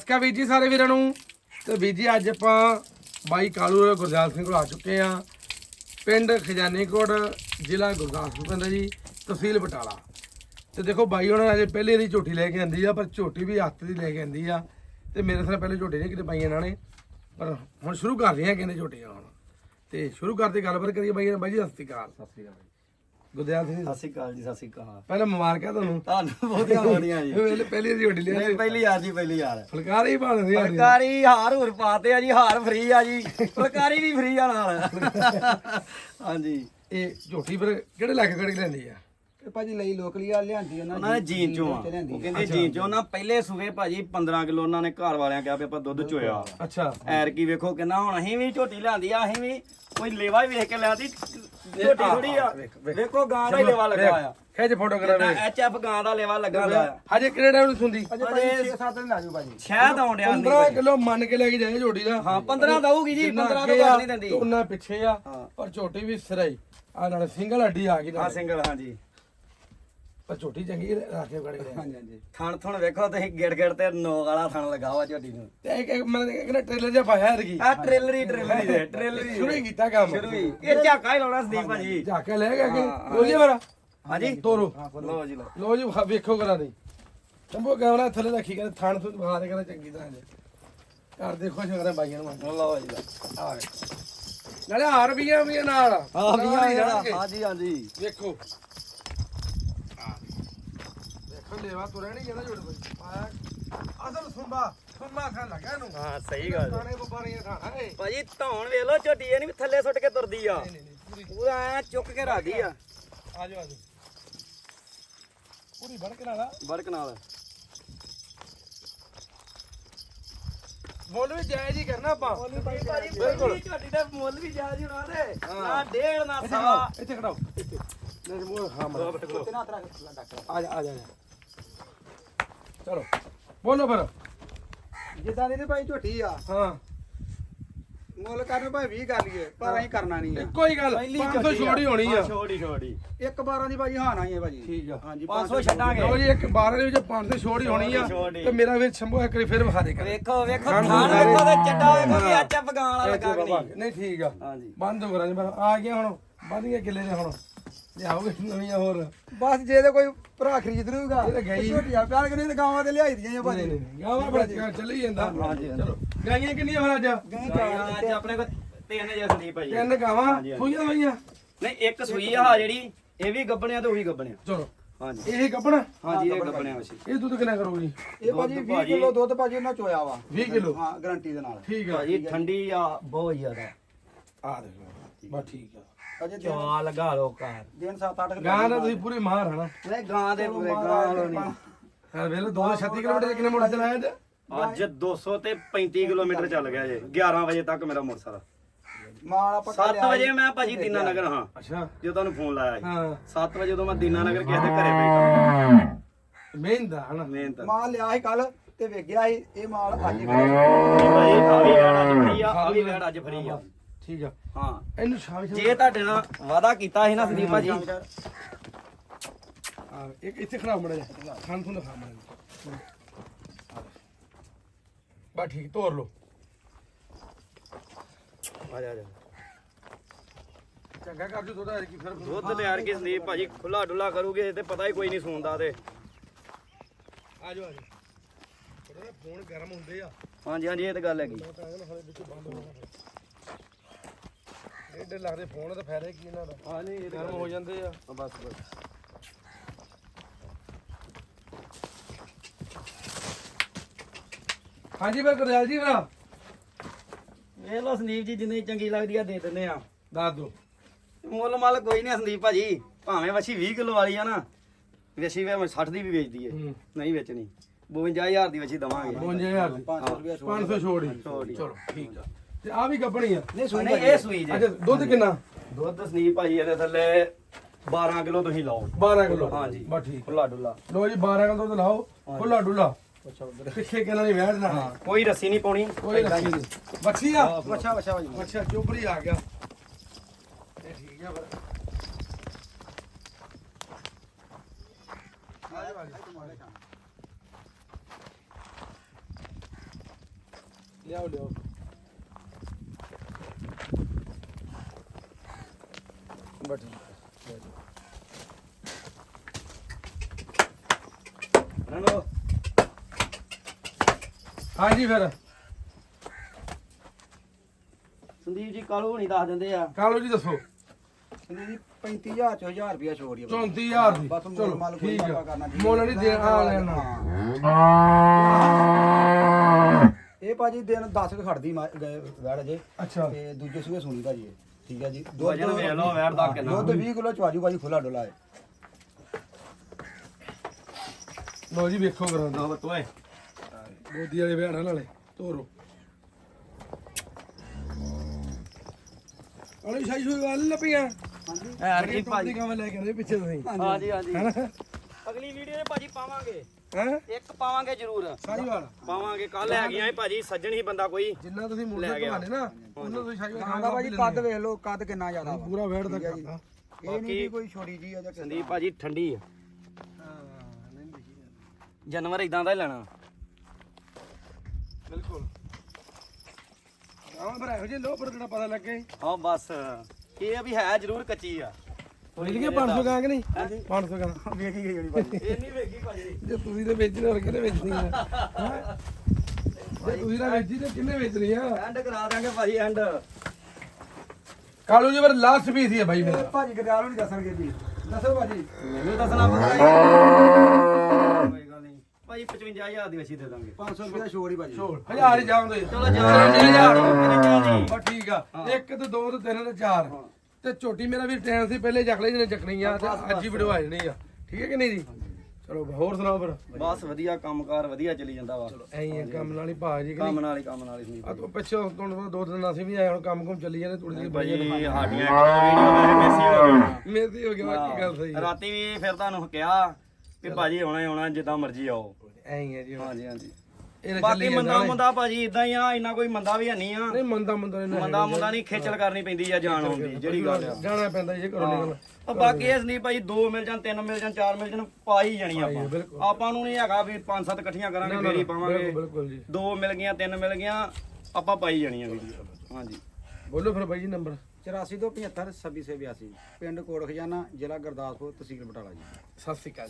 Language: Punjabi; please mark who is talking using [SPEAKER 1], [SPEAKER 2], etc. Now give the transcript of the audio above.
[SPEAKER 1] ਨਮਸਕਾਰ ਵੀਰ ਜੀ ਸਾਰੇ ਵੀਰਾਂ ਨੂੰ। ਤੇ ਵੀਰ ਜੀ, ਅੱਜ ਆਪਾਂ ਬਾਈ ਕਾਲੂ ਔਰ ਗੁਰਜਾਲ ਸਿੰਘ ਕੋਲ ਆ ਚੁੱਕੇ ਆ ਪਿੰਡ ਖਜ਼ਾਨੇਕੋਟ, ਜ਼ਿਲ੍ਹਾ ਗੁਰਦਾਸਪੁਰ ਪੈਂਦਾ ਜੀ, ਤਹਿਸੀਲ ਬਟਾਲਾ। ਤੇ ਦੇਖੋ ਬਾਈ ਉਹਨਾਂ ਅਜੇ ਪਹਿਲੇ ਦੀ ਝੋਟੀ ਲੈ ਕੇ ਆਂਦੀ ਆ, ਪਰ ਝੋਟੀ ਵੀ ਹੱਥ ਦੀ ਲੈ ਕੇ ਆਂਦੀ ਆ। ਤੇ ਮੇਰੇ ਸਾਹ ਪਹਿਲੇ ਝੋਟੀ ਨਹੀਂ, ਕਿਤੇ ਪਾਈ ਇਹਨਾਂ ਨੇ। ਪਰ ਹੁਣ ਸ਼ੁਰੂ ਕਰ ਰਹੇ ਆ ਕਹਿੰਦੇ ਝੋਟੀਆਂ ਹੁਣ। ਤੇ ਸ਼ੁਰੂ ਕਰਦੇ ਗੱਲਬਾਤ ਕਰੀਏ ਬਾਈ ਬਾਈ ਜੀ, ਸਤਿ ਸ਼੍ਰੀ ਅਕਾਲ।
[SPEAKER 2] ਸਤਿ ਸ਼੍ਰੀ ਅਕਾਲ
[SPEAKER 1] ਗੁਰਦਿਆਲ ਸਿੰਘ
[SPEAKER 2] ਸਤਿ ਸ਼੍ਰੀ ਅਕਾਲ ਜੀ ਸਤਿ ਸ਼੍ਰੀ ਅਕਾਲ।
[SPEAKER 1] ਪਹਿਲਾਂ ਮੁਬਾਰਕਾਂ ਤੁਹਾਨੂੰ।
[SPEAKER 2] ਤੁਹਾਨੂੰ ਬਹੁਤੀਆਂ ਬਹੁਤੀਆਂ ਜੀ।
[SPEAKER 1] ਪਹਿਲੇ ਪਹਿਲੀ ਝੋਟੀ ਲਿਆ
[SPEAKER 2] ਨਹੀਂ ਪਹਿਲੀ ਯਾਰ ਜੀ ਪਹਿਲੀ ਯਾਰ
[SPEAKER 1] ਫਲਕਾਰੀ ਭਾਲਦੇ ਆ
[SPEAKER 2] ਫੁਲਕਾਰੀ ਹਾਰ ਹੁਰ ਪਾਤੇ ਆ ਜੀ ਹਾਰ ਫ੍ਰੀ ਆ ਜੀ। ਫੁਲਕਾਰੀ ਵੀ ਫ੍ਰੀ ਆ ਨਾਲ। ਹਾਂਜੀ।
[SPEAKER 1] ਇਹ ਝੋਟੀ ਫਿਰ ਕਿਹੜੇ ਲੱਖ ਕੜੀ ਲੈਂਦੀ ਆ?
[SPEAKER 3] ਭਾਜੀ ਲਈ ਲੋਕਲੀ ਆ ਲਿਆਂਦੀ ਉਹਨਾਂ
[SPEAKER 2] ਉਹਨਾਂ ਨੇ ਜੀਨ ਚੋਂ ਆ। ਉਹ ਕਹਿੰਦੇ ਜੀਨ ਚੋਂ। ਨਾ ਪਹਿਲੇ ਸੂਏ ਭਾਜੀ 15 ਕਿਲੋ ਉਹਨਾਂ ਨੇ ਘਰ ਵਾਲਿਆਂ ਕਿਹਾ ਵੀ ਆਪਾਂ ਦੁੱਧ ਚੋਇਆ।
[SPEAKER 1] ਅੱਛਾ।
[SPEAKER 2] ਐਰ ਕੀ ਵੇਖੋ ਕਿੰਨਾ ਹੁਣ ਅਸੀਂ ਵੀ ਝੋਟੀ ਲਿਆਂਦੀ ਆ ਅਸੀਂ ਵੀ ਕੋਈ ਲੇਵਾ ਹੀ ਵੇਖ ਕੇ ਲਿਆਂਦੀ ਝੋਟੀ ਥੋੜੀ ਆ।
[SPEAKER 1] ਵੇਖ,
[SPEAKER 2] ਗਾਂ ਦਾ ਹੀ ਲੇਵਾ ਲੱਗਾ ਆ
[SPEAKER 1] ਖਿੱਚ ਫੋਟੋ ਕਰਾਵੇ
[SPEAKER 2] ਐਚ ਐਫ ਗਾਂ ਦਾ ਲੇਵਾ ਲੱਗਾ ਆ
[SPEAKER 1] ਹਜੇ ਕਿਹੜੇ ਟਾਈਮ ਨੂੰ ਸੁੰਦੀ
[SPEAKER 3] ਅਜੇ ਭਾਜੀ 6-7 ਦਿਨ ਲਾ ਜੂ ਭਾਜੀ।
[SPEAKER 2] ਡਿਆ ਨਹੀਂ
[SPEAKER 1] 15 ਕਿਲੋ ਮੰਨ ਕੇ ਲੈ ਕੇ ਜਾਏ ਝੋਟੀ ਦਾ।
[SPEAKER 2] ਹਾਂ 15 ਦਊਗੀ ਜੀ
[SPEAKER 1] ਜਿੰਨਾ
[SPEAKER 2] 15 ਤੋਂ ਘੱਟ ਨਹੀਂ ਦਿੰਦੀ।
[SPEAKER 1] ਉਹਨਾਂ ਪਿੱਛੇ ਆ
[SPEAKER 2] ਹਾਂ।
[SPEAKER 1] ਪਰ ਝੋਟੀ ਵੀ ਸਿਰਾਈ। ਆ ਨਾਲ ਸਿੰਗਲ ਹੱਡੀ ਆ ਗਈ
[SPEAKER 2] ਹਾਂ ਸਿੰਗਲ ਹਾਂਜੀ।
[SPEAKER 1] ਪਰ ਝੋਟੀ ਚੰਗੀ ਰੱਖੇ ਕੜੇ
[SPEAKER 3] ਹਾਂਜੀ ਹਾਂਜੀ।
[SPEAKER 2] ਥਣ ਥਣ ਵੇਖੋ ਤੁਸੀਂ ਗਿੜ ਗਿੜ ਤੇ ਨੋਕ ਵਾਲਾ ਥਣ ਲਗਾ ਵਾ ਝੋਟੀ ਨੂੰ।
[SPEAKER 1] ਤੇ ਇੱਕ ਇੱਕ ਮੈਂ ਕਹਿੰਦਾ ਟ੍ਰੇਲਰ ਜਿਹਾ ਪਾਇਆ ਰਗੀ
[SPEAKER 2] ਆ ਟ੍ਰੇਲਰੀ ਟ੍ਰੇਲਰੀ ਦੇ ਟ੍ਰੇਲਰੀ
[SPEAKER 1] ਸ਼ੁਰੂ ਹੀ ਕੀਤਾ ਕੰਮ।
[SPEAKER 2] ਸ਼ੁਰੂ ਹੀ। ਇਹ ਝਾਕਾ ਹੀ ਲਾਉਣਾ ਸੰਦੀਪ ਭਾਜੀ।
[SPEAKER 1] ਜਾ ਕੇ ਲੈ ਗਿਆ ਕਿ।
[SPEAKER 2] ਹਾਂ,
[SPEAKER 1] ਬੋਲੀਏ ਮੇਰਾ
[SPEAKER 2] ਹਾਂਜੀ।
[SPEAKER 1] ਤੋਰੋ।
[SPEAKER 2] ਲੋ ਜੀ ਲੋ
[SPEAKER 1] ਲੋ ਜੀ ਵਿਖਾ- ਕਰਾ ਦੇ। ਚੰਬੋ ਕੈਮਰਾ ਥੱਲੇ ਰੱਖੀ ਕਹਿੰਦੇ ਥਾਣ ਤੋਂ ਵਿਖਾ ਦੇ ਕਹਿੰਦਾ ਚੰਗੀ ਤਰ੍ਹਾਂ ਜੇ ਘਰ ਦੇਖੋ ਸ਼ਗਰਾਂ ਬਾਈਆਂ ਨੂੰ।
[SPEAKER 2] ਲੋ ਜੀ
[SPEAKER 1] ਆ ਨਾਲੇ ਹਾਰ ਵੀ ਆ। ਵੀ ਨਾਲ
[SPEAKER 2] ਹਾਂ ਵੀ ਆ। ਹਾਂਜੀ ਹਾਂਜੀ।
[SPEAKER 1] ਵੇਖੋ। ਲੇਵਾ ਤੁਰਿਆ ਨਹੀਂ ਜਾਂਦਾ ਜੋੜ ਬਈ ਪਾਇਆ ਅਸਲ ਸੁੰਬਾ ਸੁੰਬਾ ਖਾਨ ਲੱਗਾ ਇਹਨੂੰ।
[SPEAKER 2] ਹਾਂ ਸਹੀ ਗੱਲ
[SPEAKER 1] ਖਾਣੇ ਬਬਾਰੀਆਂ ਖਾਣਾ ਏ
[SPEAKER 2] ਭਾਜੀ ਧੌਣ ਵੇਖ ਲੋ ਝੋਟੀ ਇਹ ਨਹੀਂ ਥੱਲੇ ਸੁੱਟ ਕੇ ਤੁਰਦੀ ਆ।
[SPEAKER 1] ਨਹੀਂ ਨਹੀਂ ਪੂਰੀ
[SPEAKER 2] ਪੂਰਾ ਐ ਚੁੱਕ ਕੇ ਰੱਖਦੀ ਆ
[SPEAKER 1] ਆ। ਜਾਓ ਆ ਜਾਓ ਪੂਰੀ ਭੜਕ ਨਾਲਾ
[SPEAKER 2] ਵੜਕ ਨਾਲ
[SPEAKER 1] ਮੁੱਲ ਵੀ ਜਾਇਜ਼ ਹੀ ਕਰਨਾ ਆਪਾਂ। ਬਿਲਕੁਲ।
[SPEAKER 2] ਝੋਟੀ ਦਾ ਮੁੱਲ ਵੀ ਜਾ ਜੀ ਉਹਨਾਂ ਦੇ
[SPEAKER 1] ਹਾਂ।
[SPEAKER 2] ਨਾ ਡੇਢ ਨਾ ਸਵਾ।
[SPEAKER 1] ਇੱਥੇ ਖੜਾਓ। ਇੱਥੇ। ਨਹੀਂ ਮੂੰਹ ਹਾਂ ਮਰ
[SPEAKER 3] ਤੇ ਨਾ ਤਰਾ ਡਾਕਟਰ
[SPEAKER 1] ਆ ਜਾ ਆ ਜਾ ਆ ਜਾ। ਚਲੋ। ਬੋਲੋ ਫਿਰ।
[SPEAKER 3] ਜਿੱਦਾਂ ਦੀ ਤੇ ਭਾਈ ਝੋਟੀ ਆ।
[SPEAKER 1] ਹਾਂ।
[SPEAKER 3] ਮੁੱਲ ਕਰਨ ਭਾਈ 20 ਕਰ ਲਈਏ ਪਰ ਅਸੀਂ ਕਰਨਾ ਨਹੀਂ ਆ।
[SPEAKER 1] ਇੱਕੋ ਹੀ ਗੱਲ
[SPEAKER 2] ਪਹਿਲੀ
[SPEAKER 1] 500
[SPEAKER 2] ਝੋਟੀ
[SPEAKER 1] ਛੋੜੀ ਹੋਣੀ ਆ।
[SPEAKER 2] ਛੋੜੀ ਛੋੜੀ
[SPEAKER 3] ਇੱਕ 12 ਦੀ ਭਾਜੀ ਹਾਨਾ ਹੀ ਹੈ ਭਾਜੀ
[SPEAKER 1] ਠੀਕ ਆ।
[SPEAKER 3] ਹਾਂਜੀ
[SPEAKER 2] 500 ਛੱਡਾਂਗੇ।
[SPEAKER 1] ਲਓ ਜੀ ਇੱਕ 12 ਦੇ ਵਿੱਚ 500 ਛੋੜੀ ਹੋਣੀ ਆ। ਤੇ ਮੇਰਾ ਵੀਰ ਸ਼ੰਭੂ ਇੱਕ ਵਾਰੀ ਫਿਰ ਵਿਖਾ ਦੇ। ਕਰ
[SPEAKER 2] ਵੇਖੋ ਵੇਖੋ ਥਾਣ
[SPEAKER 1] ਨੂੰ
[SPEAKER 2] ਵੇਖੋ ਤੇ ਚੱਡਾ ਵੇਖੋ ਐਫ ਗਾਂ ਵਾਲਾ ਲੱਗਾ ਨਹੀਂ।
[SPEAKER 1] ਨਹੀਂ ਠੀਕ ਆ।
[SPEAKER 2] ਹਾਂਜੀ।
[SPEAKER 1] ਬੰਦ ਹੋ ਕਰਾਂ ਜੀ ਆ ਗਿਆ ਹੁਣ। ਵੱਧ ਗਿਆ ਕਿੱਲੇ ਦੇ ਹੁਣ। ਲਿਆਓਗੇ ਨਵੀਆਂ ਹੋਰ।
[SPEAKER 3] ਬਸ ਜੇ ਤੇ ਕੋਈ ਭਰਾ ਖਰੀਦ ਲੂਗਾ
[SPEAKER 1] ਇਹ ਤਾਂ ਗਈ।
[SPEAKER 3] ਝੋਟੀਆਂ ਪਿਆਰ ਕਰੀ ਤੇ ਗਾਵਾਂ ਤੇ ਲਿਆਈ ਦੀਆਂ
[SPEAKER 1] ਨਹੀਂ
[SPEAKER 3] ਭਾਜੀ।
[SPEAKER 1] ਨਹੀਂ ਨਹੀਂ ਗਾਵਾਂ ਬੜਾ ਚੰਗਾ ਚੱਲੀ ਜਾਂਦਾ।
[SPEAKER 2] ਹਾਂਜੀ, ਹਾਂਜੀ।
[SPEAKER 1] ਚਲੋ ਗਾਈਆਂ ਕਿੰਨੀਆਂ ਹੁਣ ਅੱਜ?
[SPEAKER 2] ਗਾਂ ਅੱਜ ਆਪਣੇ ਕੋਲ ਤਿੰਨ ਜੇ ਸੰਦੀਪ ਭਾਈ
[SPEAKER 1] ਤਿੰਨ ਗਾਵਾਂ
[SPEAKER 2] ਹਾਂਜੀ, ਹਾਂਜੀ।
[SPEAKER 1] ਸੂਈਆਂ ਹੋਈਆਂ?
[SPEAKER 2] ਨਹੀਂ ਇੱਕ ਸੂਈ ਆ ਜਿਹੜੀ ਇਹ ਵੀ ਗੱਬਣਿਆ ਤੇ ਉਹ ਵੀ ਗੱਬਣਿਆ।
[SPEAKER 1] ਚਲੋ
[SPEAKER 2] ਹਾਂਜੀ।
[SPEAKER 1] ਇਹ ਕੱਪੜਾ
[SPEAKER 2] ਹਾਂਜੀ ਇਹ ਗੱਬਣਿਆ ਵਸੀ।
[SPEAKER 1] ਇਹ ਦੁੱਧ ਕਿੰਨਾ ਕਰੋਗੇ
[SPEAKER 3] ਇਹ ਭਾਜੀ
[SPEAKER 2] ਦੁੱਧ
[SPEAKER 3] 20
[SPEAKER 2] ਭਾਜੀ-
[SPEAKER 3] ਕਿਲੋ ਦੁੱਧ ਭਾਜੀ ਉਹਨਾਂ ਚੋਇਆ ਵਾ।
[SPEAKER 1] 20 ਕਿਲੋ?
[SPEAKER 3] ਹਾਂ ਗਾਰੰਟੀ ਦੇ ਨਾਲ।
[SPEAKER 1] ਠੀਕ ਆ।
[SPEAKER 2] ਭਾਜੀ ਠੰਡੀ ਆ ਬਹੁਤ ਜ਼ਿਆਦਾ।
[SPEAKER 1] ਆ ਦੇਖ ਲਓ ਬਸ ਠੀਕ ਆ।
[SPEAKER 3] ਅਜੇ ਦਿਨ
[SPEAKER 2] ਚਵਾ ਲਗਾ ਲੋ ਕਾਰ
[SPEAKER 3] ਦਿਨ 7-8
[SPEAKER 1] ਗਾਂ ਦਾ ਤੁਸੀਂ ਪੂਰੀ ਮਾਰ ਹਨਾ
[SPEAKER 2] ਨਹੀਂ ਗਾਂ ਦੇ ਪੂਰੇ ਗਾਂ ਵਾਲੋ ਨਹੀਂ
[SPEAKER 1] ਹਾਂ ਵੇਲੇ 236 ਕਿਲੋਮੀਟਰ ਦੇ ਕਿੰਨੇ ਮੋੜ ਚਲਾਇਆ ਅੱਜ?
[SPEAKER 2] ਅੱਜ 200 ਤੇ 35 ਕਿਲੋਮੀਟਰ ਚੱਲ ਗਿਆ ਜੇ 11 ਵਜੇ ਤੱਕ ਮੇਰਾ ਮੋਟਰਸਾਈਕਲ।
[SPEAKER 3] ਮਾਲ ਆਪਾਂ
[SPEAKER 2] 7 ਵਜੇ ਮੈਂ ਭਾਜੀ ਦੀਨਾ ਨਗਰ ਹਾਂ।
[SPEAKER 1] ਅੱਛਾ।
[SPEAKER 2] ਜੋ ਤੁਹਾਨੂੰ ਫੋਨ ਲਾਇਆ ਸੀ।
[SPEAKER 1] ਹਾਂ।
[SPEAKER 2] 7 ਵਜੇ ਉਦੋਂ ਮੈਂ ਦੀਨਾ ਨਗਰ ਕਿਸੇ ਦੇ ਘਰੇ ਬੈਠਾ।
[SPEAKER 1] ਮਿਹਨਤ ਹਨਾ।
[SPEAKER 2] ਮਿਹਨਤ
[SPEAKER 3] ਮਾਲ ਲਿਆ ਸੀ ਕੱਲ ਤੇ ਵੇਖਿਆ ਸੀ ਇਹ ਮਾਲ ਅੱਜ
[SPEAKER 2] ਭਾਜੀ ਆ ਵੀ ਵੈੜ ਅੱਜ ਫਰੀ ਆ ਆ ਵੀ ਵੈੜ ਅੱਜ ਫਰੀ ਆ।
[SPEAKER 1] ਠੀਕ ਆ।
[SPEAKER 2] ਹਾਂ।
[SPEAKER 1] ਇਹਨੂੰ ਸ਼ਾਮ
[SPEAKER 2] ਜੇ ਤੁਹਾਡੇ ਨਾਲ ਵਾਦਾ ਕੀਤਾ ਸੀ ਨਾ ਸੰਦੀਪ ਭਾਜੀ।
[SPEAKER 1] ਹਾਂ ਇੱਕ ਇੱਥੇ ਖੜਾ ਮੜਾ ਜਾ। ਖਾਨ ਤੋਂ ਦਿਖਾ ਮੜਾ ਬਾ ਠੀਕ ਤੋਰ ਲਓ।
[SPEAKER 2] ਆ ਜਾ ਆ ਜਾ।
[SPEAKER 1] ਚੰਗਾ ਕਰ ਜੋ ਥੋੜਾ ਕੀ ਫਿਰ
[SPEAKER 2] ਦੁੱਧ ਲਿਆਰ ਕੇ ਸੰਦੀਪ ਭਾਜੀ ਖੁੱਲਾ ਡੁੱਲਾ ਕਰੂਗੇ ਤੇ ਪਤਾ ਹੀ ਕੋਈ ਨਹੀਂ ਸੁਣਦਾ ਤੇ।
[SPEAKER 1] ਆ ਜਾਓ ਆ ਜਾਓ। ਥੋੜਾ ਨਾ ਫੋਨ ਗਰਮ ਹੁੰਦੇ ਆ।
[SPEAKER 2] ਹਾਂਜੀ ਹਾਂਜੀ ਇਹ ਤਾਂ ਗੱਲ ਹੈਗੀ।
[SPEAKER 1] ਤਾਂ ਏਡੇ ਲੱਗਦੇ ਫੋਨ ਦਾ ਫਾਇਦਾ ਕੀ ਇਹਨਾਂ ਦਾ?
[SPEAKER 2] ਹਾਂ ਨਹੀਂ ਇਹ
[SPEAKER 1] ਗਰਮ ਹੋ ਜਾਂਦੇ ਆ।
[SPEAKER 2] ਬਸ ਬਸ।
[SPEAKER 1] ਹਾਂਜੀ ਮੈਂ ਗੁਰਦਿਆਲ ਜੀ ਭਰਾ
[SPEAKER 2] ਵੇਖ ਲਓ ਸੰਦੀਪ ਜੀ ਜਿੰਨੀ ਚੰਗੀ ਲੱਗਦੀ ਆ ਦੇ ਦਿੰਦੇ ਆ।
[SPEAKER 1] ਦੱਸ ਦੋ
[SPEAKER 2] ਮੁੱਲ ਮਲ ਕੋਈ ਨਹੀਂ ਸੰਦੀਪ ਭਾਜੀ। ਭਾਵੇਂ ਵਛੀ 20 ਕਿਲੋ ਵਾਲੀ ਆ ਨਾ ਵਛੀ ਵੇ 60 ਦੀ ਵੀ ਵੇਚਦੀ ਏ।
[SPEAKER 1] ਹੂੰ।
[SPEAKER 2] ਨਹੀਂ ਵੇਚਣੀ। 52000 ਦੀ ਵਛੀ ਦਵਾਂਗੇ।
[SPEAKER 1] 5000 ਦੀ।
[SPEAKER 3] 500 ਰੁਪਏ
[SPEAKER 1] 500 ਛੋੜ। ਚਲੋ ਠੀਕ ਆ। ਤੇ ਆ ਵੀ ਗੱਪਣੀ ਆ।
[SPEAKER 2] ਨਹੀਂ ਨਹੀਂ ਇਹ ਸੂਈ ਜੇ।
[SPEAKER 1] ਅੱਛਾ ਦੁੱਧ ਕਿੰਨਾ?
[SPEAKER 2] ਦੁੱਧ ਸੰਦੀਪ ਭਾਜੀ ਇਹਦੇ ਥੱਲੇ 12 ਕਿਲੋ ਤੁਸੀਂ ਲਾਓ।
[SPEAKER 1] 12 ਕਿਲੋ।
[SPEAKER 2] ਹਾਂਜੀ।
[SPEAKER 1] ਬਸ ਠੀਕ।
[SPEAKER 2] ਖੁੱਲਾ ਡੁੱਲਾ
[SPEAKER 1] ਲੋ ਜੀ 12 ਕਿਲੋ ਦੁੱਧ ਲਾਓ। ਖੁੱਲਾ ਡੁੱਲਾ
[SPEAKER 2] ਅੱਛਾ
[SPEAKER 1] ਪਿੱਛੇ ਕਿਹਨਾਂ ਦੀ ਵਹਿੜ ਨਾ
[SPEAKER 2] ਕੋਈ ਰੱਸੀ ਨਹੀਂ ਪਾਉਣੀ।
[SPEAKER 1] ਕੋਈ ਨਹੀਂ। ਬੱਚੀ ਆ
[SPEAKER 3] ਵਛਾ ਵਛਾ ਭਾਜੀ
[SPEAKER 1] ਅੱਛਾ ਆ ਗਿਆ। ਇਹ ਠੀਕ ਆ ਫਿਰ। ਲਿਆਓ ਲਿਆਓ। ਬਟ
[SPEAKER 2] ਰਣੋ।
[SPEAKER 1] ਹਾਂਜੀ ਫਿਰ।
[SPEAKER 2] ਸੰਦੀਪ ਜੀ ਕਾਲੂ ਨਹੀਂ ਦੱਸ ਦਿੰਦੇ ਆ।
[SPEAKER 1] ਕਾਲੋ ਜੀ ਦੱਸੋ।
[SPEAKER 3] ਸੰਦੀਪ ਜੀ 35000 ਚ 1000 ਰੁਪਿਆ ਛੋੜ ਹੀ
[SPEAKER 1] 34000 ਦੀ।
[SPEAKER 3] ਬਸ ਮੁੱਲ
[SPEAKER 1] ਚਲੋ
[SPEAKER 3] ਮਾਲ ਕੋਈ
[SPEAKER 1] ਠੀਕ
[SPEAKER 3] ਆਪਾਂ
[SPEAKER 1] ਆ
[SPEAKER 3] ਕਰਨਾ
[SPEAKER 1] ਮੁੱਲ ਨਹੀਂ ਦੇ ਆ ਲੈਣਾ।
[SPEAKER 3] ਇਹ ਭਾਜੀ ਦਿਨ 10 ਕੁ ਖੜਦੀ ਮਾ- ਗਏ ਵੈੜ ਜੇ।
[SPEAKER 1] ਅੱਛਾ।
[SPEAKER 3] ਤੇ ਦੂਜੇ ਸੂਏ ਸੁਣੀ ਭਾਜੀ ਇਹ। ਠੀਕ ਹੈ ਜੀ।
[SPEAKER 2] ਵਜਨ ਵੇਖ ਲਓ ਵੈੜ ਦਾ ਕਿੰਨਾ।
[SPEAKER 3] ਦੁੱਧ 20 ਕਿਲੋ ਚਵਾਜੂ ਭਾਜੀ ਖੁੱਲਾ ਡੋਲਾ ਹੈ।
[SPEAKER 1] ਲੋ ਜੀ ਵੇਖੋ ਕਰਾਂ
[SPEAKER 2] ਦੋ ਬਤੋਏ
[SPEAKER 1] ਗੋਦੀ ਵਾਲੇ ਭੈਣਾਂ ਨਾਲੇ ਤੋਰੋ। ਅਲੇ ਸ਼ਾਈ ਸ਼ੋਈ ਵਾਲ ਲੱਪੀਆਂ
[SPEAKER 2] ਯਾਰ ਕੀ
[SPEAKER 1] ਭਾਜੀ। ਕੰਮ ਲੈ ਕੇ ਆਏ ਪਿੱਛੇ ਤੁਸੀਂ।
[SPEAKER 2] ਹਾਂਜੀ ਹਾਂਜੀ।
[SPEAKER 1] ਹੈਨਾ?
[SPEAKER 2] ਅਗਲੀ ਵੀਡੀਓ 'ਚ ਭਾਜੀ ਪਾਵਾਂਗੇ।
[SPEAKER 1] ਹੈ?
[SPEAKER 2] ਇੱਕ ਪਾਵਾਂਗੇ ਜ਼ਰੂਰ।
[SPEAKER 1] ਸਾਈ ਵਾਲ
[SPEAKER 2] ਪਾਵਾਂਗੇ। ਕੱਲ ਹੈਗੀਆਂ ਸੀ ਭਾਜੀ ਸੱਜਣ ਹੀ ਬੰਦਾ ਕੋਈ।
[SPEAKER 1] ਜਿੰਨਾ ਤੁਸੀਂ
[SPEAKER 2] ਗਿਆ।
[SPEAKER 1] ਘਵਾਨੇ ਨਾ ਉਹਨਾਂ ਤੁਸੀਂ ਸ਼ਾਈ ਵਾਲ
[SPEAKER 3] ਖਾਂਦਾ ਭਾਜੀ ਕੱਦ ਵੇਖ ਲਓ ਕੱਦ ਕਿੰਨਾ ਜ਼ਿਆਦਾ
[SPEAKER 1] ਪੂਰਾ ਵੇੜ ਦਾ ਕਰਦਾ
[SPEAKER 3] ਇਹ ਨਹੀਂ ਕੋਈ ਛੋਟੀ ਜੀ ਆ ਜਾਂ
[SPEAKER 2] ਸੰਦੀਪ ਭਾਜੀ ਠੰਡੀ ਆ।
[SPEAKER 1] ਹਾਂ ਨਹੀਂ ਲਿਖੀ
[SPEAKER 2] ਜਾਨਵਰ ਇਦਾਂ ਦਾ ਹੀ ਲੈਣਾ।
[SPEAKER 1] ਬਿਲਕੁਲ। ਆਵਾਂ ਪਰ ਇਹੋ ਜਿਹੇ ਲੋ ਪਰ ਪਤਾ ਲੱਗੇ?
[SPEAKER 2] ਹਾਂ ਬਸ। ਇਹ ਆ ਵੀ ਹੈ ਜ਼ਰੂਰ ਕੱਚੀ ਆ।
[SPEAKER 1] ਮਿਲ ਗਿਆ 500 ਕਾਂ ਕਿ ਨਹੀਂ? 500 ਕਾਂ
[SPEAKER 3] ਵੇਖੀ ਗਈ ਹੋਣੀ ਭਾਜੀ।
[SPEAKER 2] ਇਹ ਨਹੀਂ ਵੇਗੀ ਭਾਜੀ।
[SPEAKER 1] ਜੇ ਤੁਸੀਂ ਤੇ ਵੇਚਣੇ ਹੋਰ ਕਿਹਨੇ ਵੇਚਣੀ ਆ? ਹੈਂ? ਜੇ ਤੁਸੀਂ ਨਾ ਵੇਚੀ ਤੇ ਕਿੰਨੇ ਵੇਚਣੀ ਆ?
[SPEAKER 2] ਐਂਡ ਕਰਾ ਦਾਂਗੇ ਭਾਜੀ ਐਂਡ।
[SPEAKER 1] ਕਾਲੂ ਜੀ ਪਰ ਲਾਸਟ ਪੀਸ ਹੀ ਹੈ ਬਾਈ ਮੇਰਾ
[SPEAKER 3] ਭਾਜੀ ਗਰਦਾਰ ਨੂੰ ਨਹੀਂ ਦੱਸਣਗੇ ਜੀ। ਦੱਸੋ ਭਾਜੀ।
[SPEAKER 2] ਮੈਨੂੰ ਦੱਸਣਾ ਕੋਈ ਗੱਲ ਨਹੀਂ। ਭਾਜੀ 55000 ਦੀ ਵਸੀ ਦੇ ਦਾਂਗੇ।
[SPEAKER 3] 500 ਰੁਪਏ ਦਾ ਛੋੜ ਹੀ ਭਾਜੀ।
[SPEAKER 1] ਛੋੜ। ਹਜ਼ਾਰ ਹੀ ਜਾਉਂਦੇ
[SPEAKER 2] ਚਲੋ ਜਾ ਹਜ਼ਾਰ। ਕਿੰਨੇ
[SPEAKER 1] ਬਸ ਠੀਕ ਆ। ਇੱਕ ਤੇ ਦੋ ਤੇ ਤਿੰਨ ਤੇ ਚਾਰ। ਤੇ ਝੋਟੀ ਮੇਰਾ ਵੀ ਟਾਈਮ ਸੀ ਪਹਿਲੇ ਚੱਕ ਲਈ ਜਿਹਨੇ ਚੱਕਣੀ ਆ ਤੇ ਅੱਜ ਹੀ ਵੀਡੀਓ ਆ ਜਾਣੀ ਆ। ਠੀਕ ਹੈ ਕਿ ਨਹੀਂ ਜੀ? ਚਲੋ ਹੋਰ ਸੁਣਾਓ ਫਿਰ?
[SPEAKER 2] ਬਸ ਵਧੀਆ ਕੰਮਕਾਰ ਵਧੀਆ ਚੱਲੀ ਜਾਂਦਾ ਵਾ।
[SPEAKER 1] ਐਂ ਹੀ ਆ ਕੰਮ ਨਾਲ ਹੀ ਭਾ ਜੀ ਕਿ ਨਹੀਂ?
[SPEAKER 2] ਕੰਮ ਨਾਲ ਹੀ ਕੰਮ ਨਾਲ ਹੀ ਸੰਦੀਪ
[SPEAKER 1] ਆ ਤੋਂ ਪਿੱਛੋਂ ਤੁਹਾਨੂੰ ਦੋ ਦਿਨ ਅਸੀਂ ਵੀ ਆਏ ਹੁਣ ਕੰਮ ਕੁਮ ਚੱਲੀ ਜਾਂਦੇ ਥੋੜੀ ਜਿਹੀ
[SPEAKER 2] ਭਾਜੀ ਸਾਡੀਆਂ ਵੀਡੀਓ ਦਾ ਮੈਸੀ ਹੋ ਗਿਆ
[SPEAKER 1] ਮੇਰੀ ਹੋ ਗਿਆ ਬਾਕੀ ਗੱਲ ਸਹੀ ਆ।
[SPEAKER 2] ਰਾਤੀ ਵੀ ਫਿਰ ਤੁਹਾਨੂੰ ਕਿਹਾ ਕਿ ਭਾਜੀ ਆਉਣਾ ਹੀ ਆਉਣਾ ਜਿੱਦਾਂ ਮਰਜ਼ੀ ਆਓ।
[SPEAKER 1] ਐਂ ਹੀ ਆ ਜੀ ਹੁਣ।
[SPEAKER 2] ਹਾਂਜੀ ਹਾਂਜੀ।
[SPEAKER 1] ਇਹ
[SPEAKER 2] ਬਾਕੀ ਮੰਦਾ। ਮੁੰਦਾ ਭਾਜੀ ਇਦਾਂ ਹੀ ਆ ਇੰਨਾ ਕੋਈ ਮੰਦਾ ਵੀ ਨਹੀਂ ਆ।
[SPEAKER 1] ਨਹੀਂ ਮੰਦਾ ਮੰਦਾ ਇਹਨਾਂ
[SPEAKER 2] ਮੰਦਾ ਮੁੰਦਾ ਨਹੀਂ ਖੇਚਲ ਕਰਨੀ ਪੈਂਦੀ ਆ ਜਾਣ ਆਉਣ ਦੀ ਜਿਹੜੀ ਗੱਲ ਆ।
[SPEAKER 1] ਜਾਣਾ ਪੈਂਦਾ ਜੀ ਘਰੋਂ ਨਿਕਲ
[SPEAKER 2] ਉਹ ਬਾਕੀ ਇਸ ਨਹੀਂ ਭਾਈ 2 ਮਿਲ ਜਾਣ 3 ਮਿਲ ਜਾਣ 4 ਮਿਲ ਜਾਣ ਪਾ ਹੀ ਜਾਣੀ ਆਪਾਂ। ਆਪਾਂ ਨੂੰ ਨਹੀਂ ਹੈਗਾ ਵੀ 5-7 ਇਕੱਠੀਆਂ ਕਰਾਂਗੇ ਫੇਰ ਹੀ ਪਾਵਾਂਗੇ।
[SPEAKER 1] ਬਿਲਕੁਲ ਬਿਲਕੁਲ ਜੀ।
[SPEAKER 2] 2 ਮਿਲ ਗਈਆਂ 3 ਮਿਲ ਗਈਆਂ ਆਪਾਂ ਪਾਈ ਜਾਣੀਆਂ ਵੀਡੀਓ ਹਾਂਜੀ।
[SPEAKER 1] ਬੋਲੋ ਫਿਰ ਬਾਈ ਜੀ ਨੰਬਰ।
[SPEAKER 3] 84 ਤੋਂ 75 26 ਸੇ 82 ਪਿੰਡ ਕੋਟ ਖਜ਼ਾਨਾ ਜ਼ਿਲ੍ਹਾ ਗੁਰਦਾਸਪੁਰ ਤਹਿਸੀਲ ਬਟਾਲਾ ਜੀ।
[SPEAKER 1] ਸਤਿ ਸ਼੍ਰੀ ਅਕਾਲ